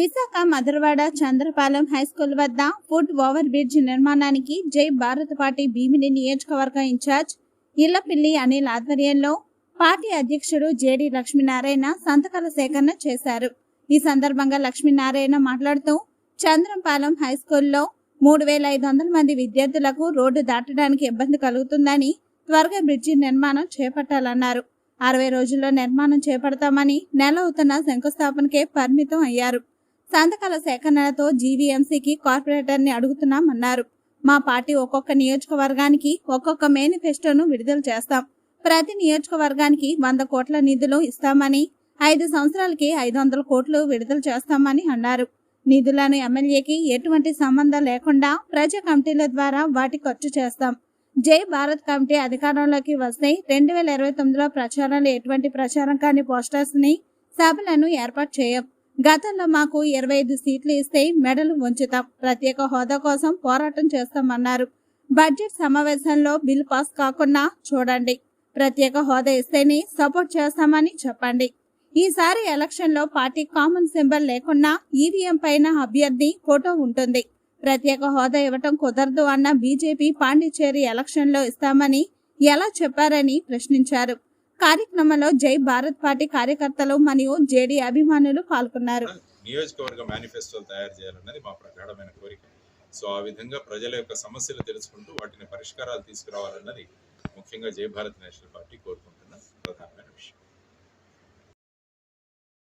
Visakha Madhurawada Chandrapalem high school వద్ద foot over bridge నిర్మాణానికి జై భారత్ పార్టీ భీమిని నియోజకవర్గ ఇన్ఛార్జ్ ఇళ్ళపిల్లి అనిల్ ఆధ్వర్యంలో పార్టీ అధ్యక్షుడు జేడి లక్ష్మీనారాయణ సంతకాల సేకరణ చేశారు. ఈ సందర్భంగా లక్ష్మీనారాయణ మాట్లాడుతూ చంద్రంపాలెం హైస్కూల్లో మూడు వేల ఐదు వందల మంది విద్యార్థులకు రోడ్డు దాటడానికి ఇబ్బంది కలుగుతుందని త్వరగా బ్రిడ్జి నిర్మాణం చేపట్టాలన్నారు. అరవై రోజుల్లో నిర్మాణం చేపడతామని నెల అవుతున్న శంకుస్థాపనకే పరిమితం అయ్యారు. సంతకాల సేకరణతో జీవీఎంసీకి కార్పొరేటర్ని అడుగుతున్నామన్నారు. మా పార్టీ ఒక్కొక్క నియోజకవర్గానికి ఒక్కొక్క మేనిఫెస్టోను విడుదల చేస్తాం. ప్రతి నియోజకవర్గానికి వంద కోట్ల నిధులు ఇస్తామని ఐదు సంవత్సరాలకి ఐదు వందల కోట్లు విడుదల చేస్తామని అన్నారు. నిధులను ఎమ్మెల్యేకి ఎటువంటి సంబంధం లేకుండా ప్రజా కమిటీల ద్వారా వాటి ఖర్చు చేస్తాం. జై భారత్ కమిటీ అధికారంలోకి వస్తే రెండు వేల ఇరవై తొమ్మిదిలో ప్రచారంలో ఎటువంటి ప్రచారం కాని పోస్టర్స్ని సభలను ఏర్పాటు చేయం. గతంలో మాకు ఇరవై ఐదు సీట్లు ఇస్తే మెడలు ఉంచుతాం ప్రత్యేక హోదా కోసం పోరాటం చేస్తామన్నారు. బడ్జెట్ సమావేశంలో బిల్ పాస్ కాకుండా చూడండి. ప్రత్యేక హోదా ఇస్తేనే సపోర్ట్ చేస్తామని చెప్పండి. ఈసారి ఎలక్షన్లో పార్టీ కామన్ సింబల్ లేకుండా ఈవీఎం పైన అభ్యర్థి ఫోటో ఉంటుంది. ప్రత్యేక హోదా ఇవ్వటం కుదరదు అన్న బీజేపీ పాండిచ్చేరి ఎలక్షన్లో ఇస్తామని ఎలా చెప్పారని ప్రశ్నించారు. కార్యక్రమంలో జై భారత్ పార్టీ కార్యకర్తలు మరియు జేడీ అభిమానులు పాల్గొన్నారు. నియోజకవర్గ మేనిఫెస్టోలు తయారు చేయాలన్నది మా ప్రగాఢమైన కోరిక. సో ఆ విధంగా ప్రజల యొక్క సమస్యలు తెలుసుకుంటూ వాటిని పరిష్కారాలు తీసుకురావాలన్నది ముఖ్యంగా జై భారత్ నేషనల్ పార్టీ కోరుకుంటుంది.